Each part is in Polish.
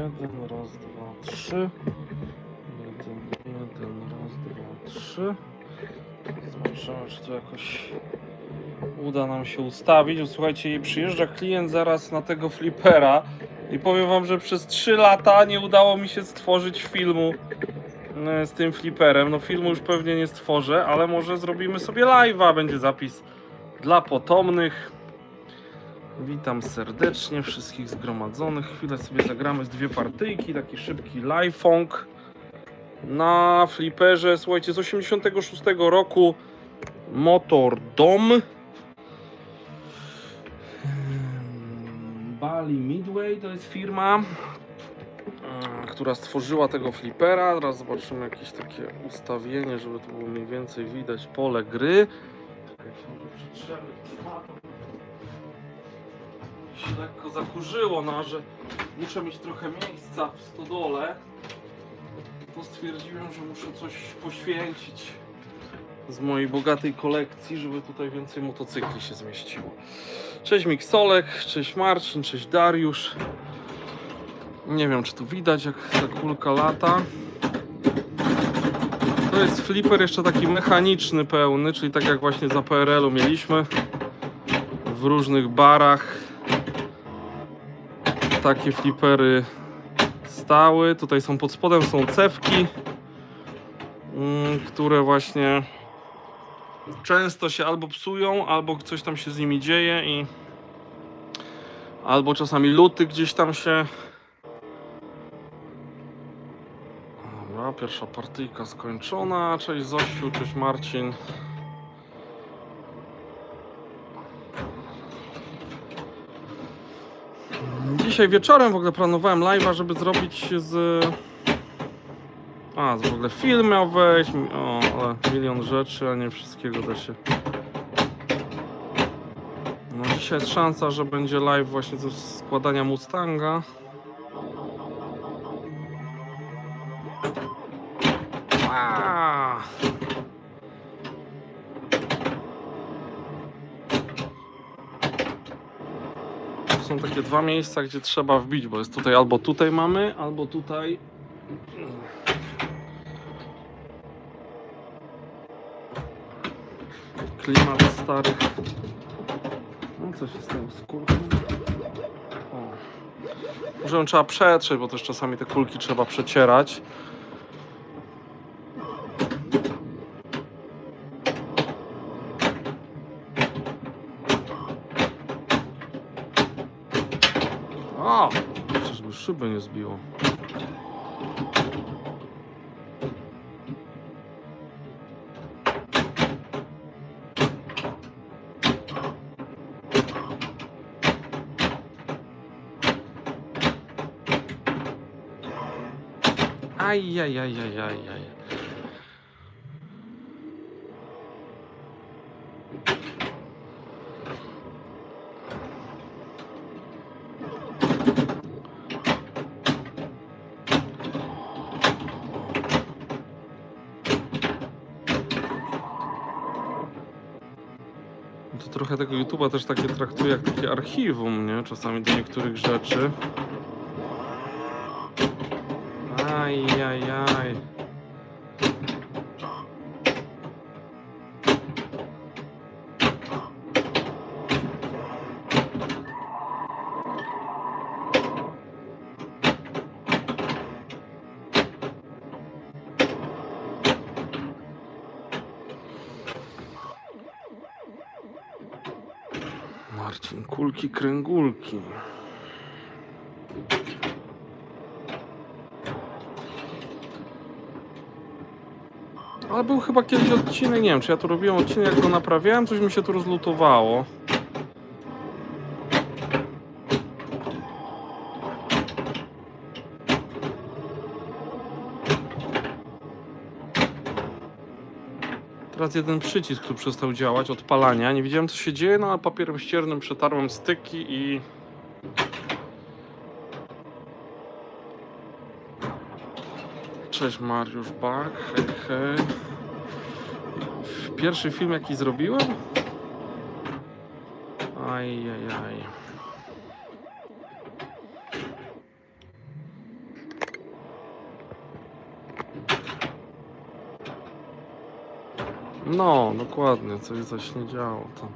Jeden, raz, dwa, trzy. Jeden, jeden, raz, dwa, trzy. Zobaczymy, czy tu jakoś uda nam się ustawić. Słuchajcie, przyjeżdża klient zaraz na tego flipera i powiem wam, że przez 3 lata nie udało mi się stworzyć filmu e, z tym fliperem. No filmu już pewnie nie stworzę, ale może zrobimy sobie live'a, będzie zapis dla potomnych. Witam serdecznie wszystkich zgromadzonych. Chwilę sobie zagramy z dwie partyjki, taki szybki live'ong na fliperze, słuchajcie, z 86 roku Motor Dom Bali Midway to jest firma która stworzyła tego flipera. Teraz zobaczymy jakieś takie ustawienie, żeby to było mniej więcej widać pole gry. Się lekko zakurzyło, no że muszę mieć trochę miejsca w stodole, to stwierdziłem, że muszę coś poświęcić z mojej bogatej kolekcji, żeby tutaj więcej motocykli się zmieściło. Cześć Miksolek, cześć Marcin, cześć Dariusz. Nie wiem, czy tu widać, jak ta kulka lata. To jest flipper jeszcze taki mechaniczny, pełny, czyli tak jak właśnie za PRL-u mieliśmy w różnych barach. Takie flipery stały. Tutaj są pod spodem są cewki, mm, które właśnie często się albo psują, albo coś tam się z nimi dzieje i albo czasami luty gdzieś tam się Dobra, pierwsza partyjka skończona. Cześć Zosiu, cześć Marcin. Dzisiaj wieczorem w ogóle planowałem live'a, żeby zrobić z... A, w ogóle film miał wejść, o, ale milion rzeczy, a nie wszystkiego da się... No dzisiaj jest szansa, że będzie live właśnie ze składania Mustanga. Są takie dwa miejsca, gdzie trzeba wbić, bo jest tutaj albo tutaj mamy, albo tutaj. Klimat starych. No co się stało z kurką? O. Może ją trzeba przetrzeć, bo też czasami te kulki trzeba przecierać. O! Czyżby szyby nie zbiło. Aj, aj, aj, aj, aj, aj. To trochę tego YouTube'a też takie traktuje jak takie archiwum, nie? Czasami do niektórych rzeczy. Aj, aj, aj. Marcin, kulki, kręgulki. Ale był chyba kiedyś odcinek, nie wiem czy ja tu robiłem odcinek, jak go naprawiałem, coś mi się tu rozlutowało. Teraz jeden przycisk tu przestał działać, odpalania. Nie wiedziałem co się dzieje, no ale papierem ściernym przetarłem styki i... Cześć Mariusz Bach, hej hej. Pierwszy film jaki zrobiłem? Aj, aj, aj. No, dokładnie, coś coś nie działo tam.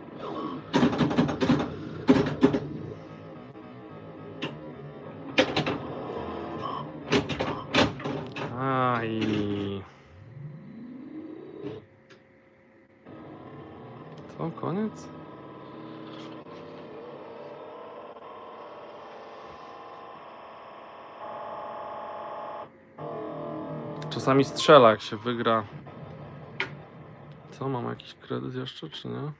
Co, koniec? Czasami strzela, jak się wygra. Co, mam jakiś kredyt jeszcze, czy nie?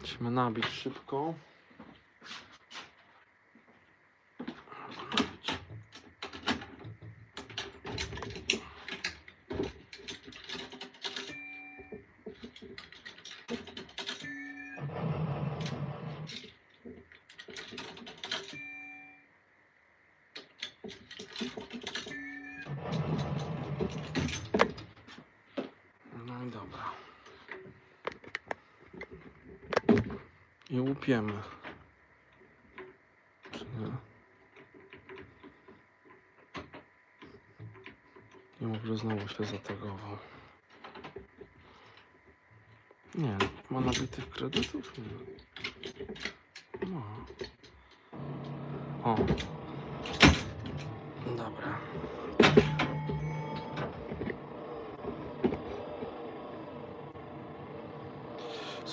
Musimy nabić szybko. No i dobra. I łupiemy. Czy nie? Nie mów, że znowu się zategował. Nie, ma nabitych kredytów? Nie. Ma. O. Dobra.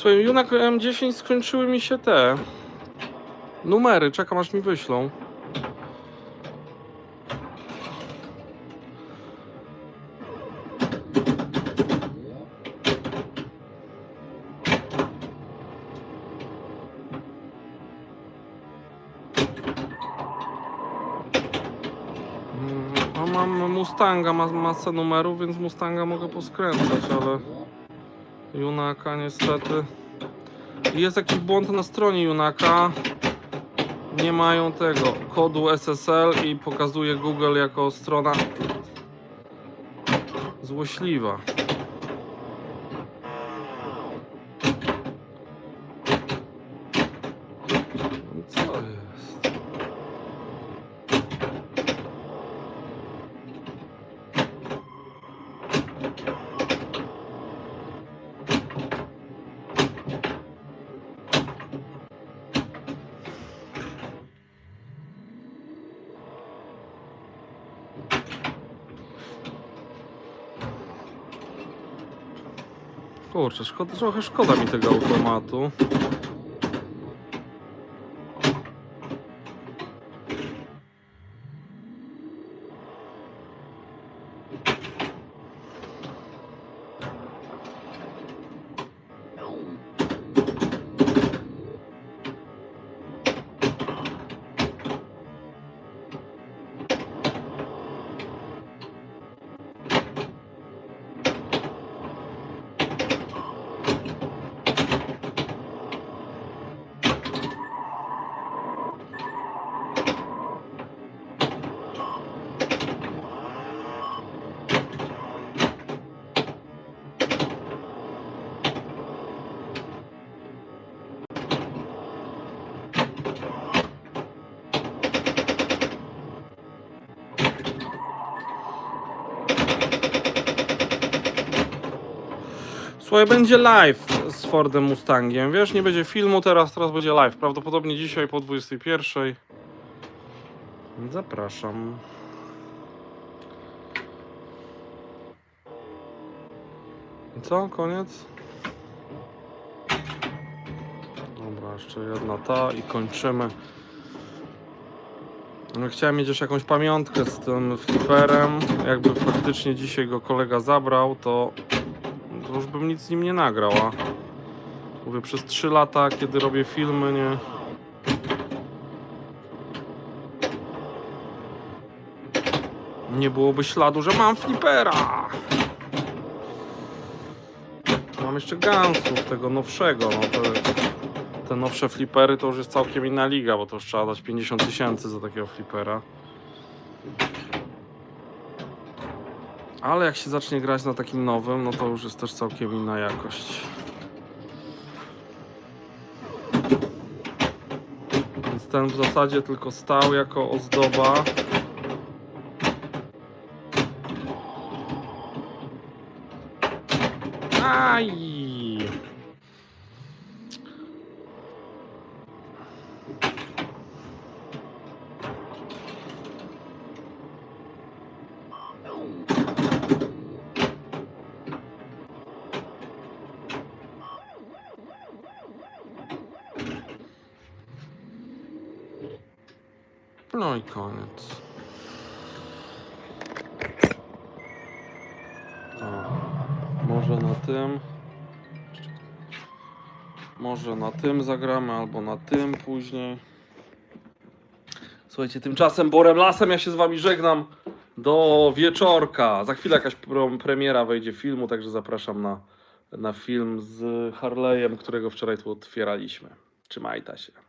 Słuchaj, Junak M10 skończyły mi się te numery. Czekam aż mi wyślą. Mm, mam Mustanga, ma masę numerów, więc Mustanga mogę poskręcać, ale Junaka niestety. Jest jakiś błąd na stronie Junaka. Nie mają tego kodu SSL i pokazuje Google jako strona złośliwa. Kurczę, szkoda, trochę szkoda mi tego automatu. Słuchaj, będzie live z Fordem Mustangiem. Wiesz, nie będzie filmu teraz, teraz będzie live. Prawdopodobnie dzisiaj po 21. Zapraszam. Co? Koniec? Dobra, jeszcze jedna ta i kończymy. No, Chciałem mieć jeszcze jakąś pamiątkę z tym fliperem. Jakby faktycznie dzisiaj go kolega zabrał, to to już bym nic z nim nie nagrał, a mówię, przez 3 lata, kiedy robię filmy, nie... Nie byłoby śladu, że mam flipera! Mam jeszcze Gansów, tego nowszego, no to... Te nowsze flipery to już jest całkiem inna liga, bo to już trzeba dać 50 tysięcy za takiego flipera. Ale jak się zacznie grać na takim nowym, no to już jest też całkiem inna jakość. Więc ten w zasadzie tylko stał jako ozdoba. Aj! No i koniec. O, może na tym. Może na tym zagramy, albo na tym później. Słuchajcie, tymczasem Borem Lasem ja się z wami żegnam do wieczorka. Za chwilę jakaś premiera wejdzie filmu, także zapraszam na, na film z Harley'em, którego wczoraj tu otwieraliśmy. Trzymajta się.